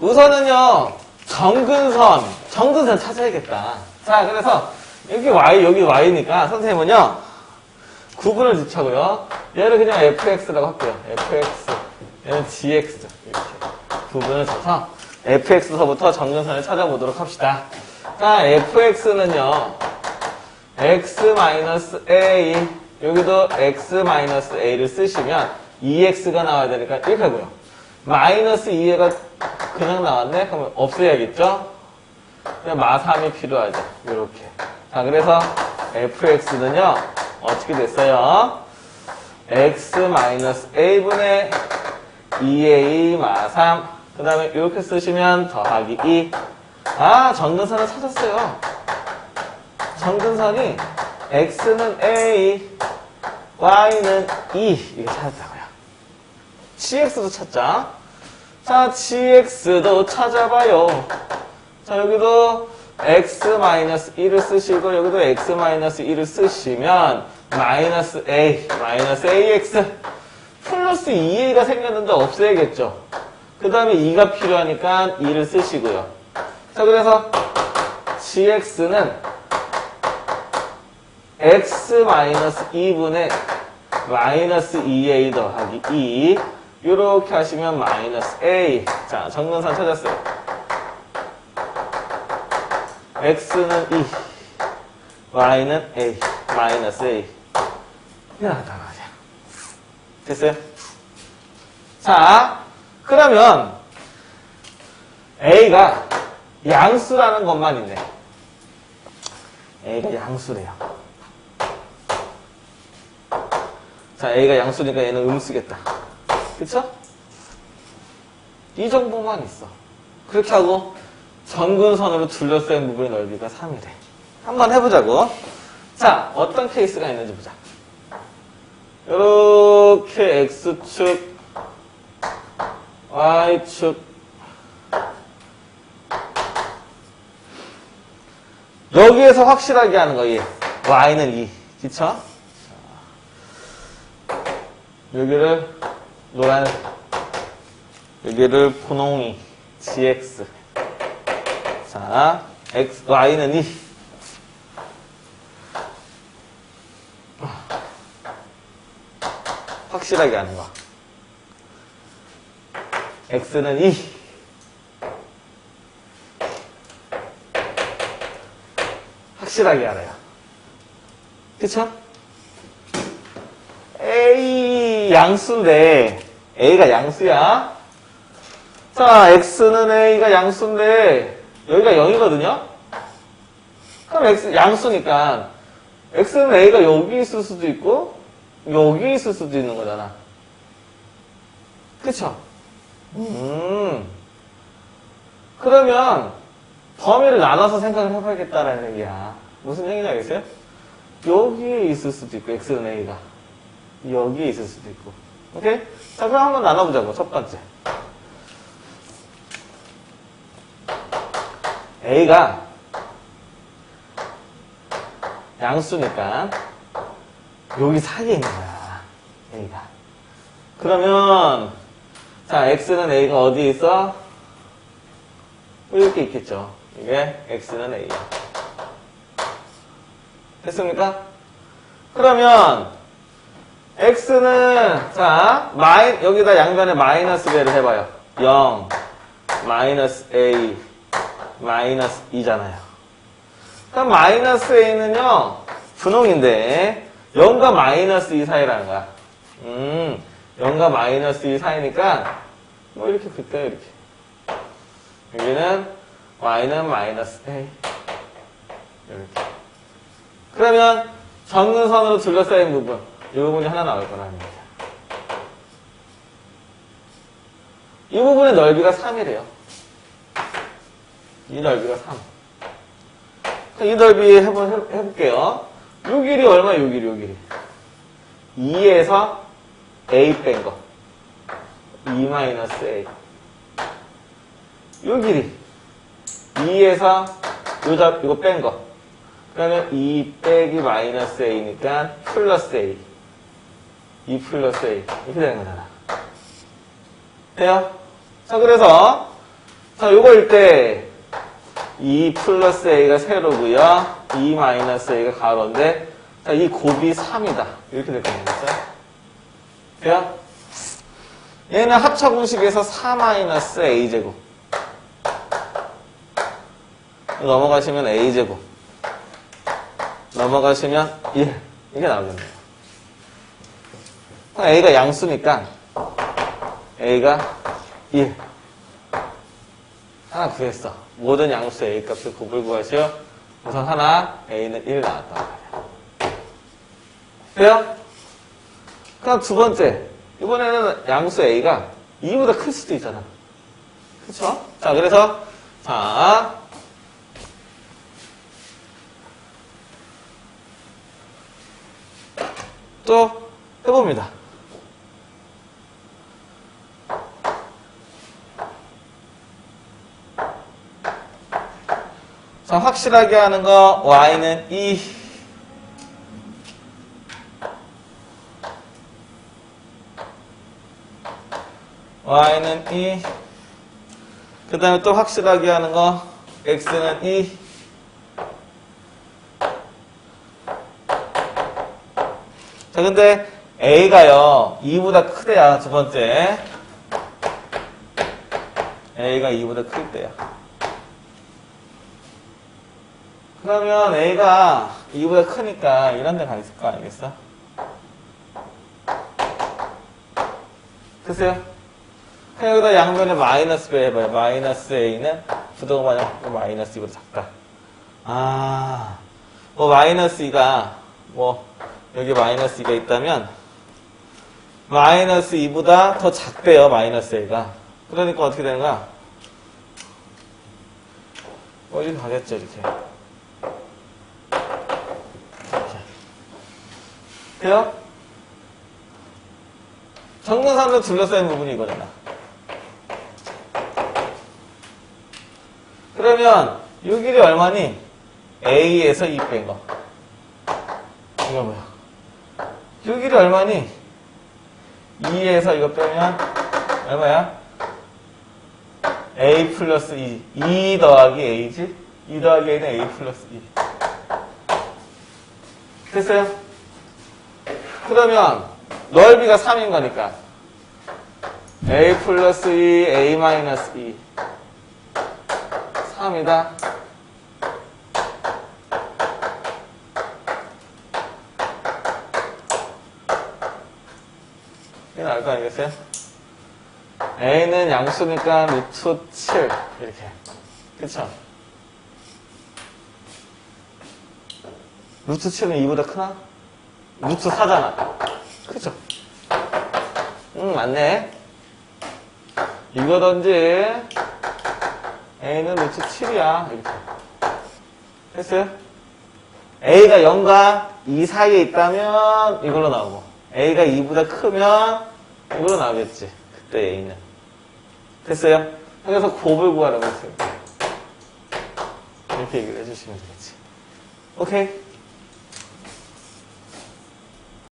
우선은요, 정근선, 정근선 찾아야겠다. 자, 그래서 여기 y, 여기 y니까 선생님은요, 구분을 짓자고요. 얘를 그냥 fx라고 할게요. fx. 얘는 gx. 이렇게. 구분을 줘서 fx서부터 정근선을 찾아보도록 합시다. 자, fx는요, x-a, 여기도 x-a를 쓰시면 2x가 나와야 되니까 이렇게 하고요. 마이너스 2가 그냥 나왔네? 그러면 없애야겠죠? 그냥 마삼이 필요하죠. 이렇게. 자, 그래서 fx는요, 어떻게 됐어요? x-a분의 2a 마삼. 그 다음에 이렇게 쓰시면 더하기 2. 아, 정근선을 찾았어요. 정근선이 x는 a, y는 2. 이거 찾았다고요. gx도 찾자. 자, gx도 찾아봐요. 자, 여기도 x-1을 쓰시고, 여기도 x-1을 쓰시면, 마이너스 a, 마이너스 ax, 플러스 2a가 생겼는데 없애야겠죠. 그 다음에 2가 필요하니까 2를 쓰시고요. 자, 그래서 gx는 x-2분의 마이너스 2a 더하기 2 이렇게 하시면 마이너스 a. 자 정근선 찾았어요. X는 2 y는 a 마이너스 a. 이렇게 나가세요 됐어요? 자 그러면 a가 양수라는 것만 있네. A가 양수래요. 자, A가 양수니까 얘는 음수겠다. 그쵸? 이 정도만 있어. 그렇게 하고 정근선으로 둘러싸인 부분의 넓이가 3이래. 한번 해보자고. 자, 어떤 케이스가 있는지 보자. 이렇게 X축, Y축, 여기에서 확실하게 하는 거, 얘. Y는 2. 그쵸? 여기를 노란 여기를 분홍이 gx 자 x y는 2 확실하게 하는 거. X는 2 확실하게 알아요. 그쵸? A 양수인데 A가 양수야. 자, X는 A가 양수인데 여기가 0이거든요. 그럼 X 양수니까 X는 A가 여기 있을 수도 있고 여기 있을 수도 있는 거잖아. 그쵸? 음. 그러면 범위를 나눠서 생각을 해봐야겠다라는 얘기야. 무슨 얘기인지 알겠어요? 여기에 있을 수도 있고 X는 A가. 여기에 있을 수도 있고. 오케이? 자, 그럼 한번 나눠보자고. 첫 번째. A가 양수니까 여기 사이에 있는 거야. A가. 그러면 자, X는 A가 어디에 있어? 이렇게 있겠죠. 이게 X는 A야. 됐습니까? 그러면 x는 자 마이 여기다 양변에 마이너스 배를 해봐요. 0 마이너스 a 마이너스 2잖아요. 그럼 마이너스 a는요 분홍인데 0과 마이너스 2 사이라는 거야. 음 0과 마이너스 2 사이니까 뭐 이렇게 볼까요 이렇게. 여기는 y는 마이너스 a 이렇게. 그러면 정근선으로 둘러싸인 부분 이 부분이 하나 나올 얘기야. 이 부분의 넓이가 3이래요. 이 넓이가 3. 그럼 이 넓이 해- 해볼게요. 요 길이 얼마? 요 길이, 요 길이. 2에서 a 뺀 거. 2 마이너스. 요 길이. 2에서 요 잡, 이거 뺀 거. 그러면 2 빼기 마이너스 a니까 플러스 a. 2 플러스 a. 이렇게 되는 거잖아. 돼요? 자, 그래서 자, 요거일 때, 2 플러스 A가 세로고요 2 마이너스 A가 가로인데, 자, 이 곱이 3이다. 이렇게 될 거예요. 돼요? 얘는 합차 공식에서 4 마이너스 A제곱. 넘어가시면 A제곱. 넘어가시면 1. 이게 나오겠네요. A가 양수니까 A가 1. 하나 구했어. 모든 양수 A 값을 곱을 구하시오. 우선 하나, A는 1 나왔단 말이야. 돼요? 그럼 두 번째. 이번에는 양수 A가 2보다 클 수도 있잖아. 그쵸? 자, 그래서, 자. 또 해봅니다. 자, 확실하게 하는 거, y는 2. y는 2. 그 다음에 또 확실하게 하는 거, x는 2. 자, 근데 a가요, 2보다 크대야, 두 번째. a가 2보다 클 때야. 그러면 A가 2보다 크니까 이런 데 가 있을 거 아니겠어? 됐어요? 그냥 여기다 양면에 마이너스 배 해봐요. 마이너스 A는 부동만 마이너스 2보다 작다. 아, 뭐 마이너스 2가, 뭐, 여기 마이너스 2가 있다면, 마이너스 2보다 더 작대요, 마이너스 A가. 그러니까 어떻게 되는 거야? 어, 이렇게 가겠죠, 이렇게. 돼요? 정근산으로 둘러싸인 부분이 이거잖아. 그러면 이 길이 얼마니? A에서 2 뺀 거. 이거 뭐야? 이 길이 얼마니? 2에서 이거 빼면 얼마야? A 플러스 2. 2 더하기 A지? 2 더하기 A는 A 플러스 2. 됐어요? 그러면 넓이가 3인 거니까 a 플러스 2, a 마이너스 2 3이다 이게 나을 거 아니겠어요? a는 양수니까 루트 7 이렇게 그쵸? 루트 7은 2보다 크나? 루트 4잖아. 그죠? 응, 맞네. 이거든지, A는 루트 7이야. 이렇게. 됐어요? A가 0과 2 사이에 있다면 이걸로 나오고, A가 2보다 크면 이걸로 나오겠지. 그때 A는. 됐어요? 그래서 곱을 구하라고 했어요. 이렇게 얘기를 해주시면 되겠지. 오케이?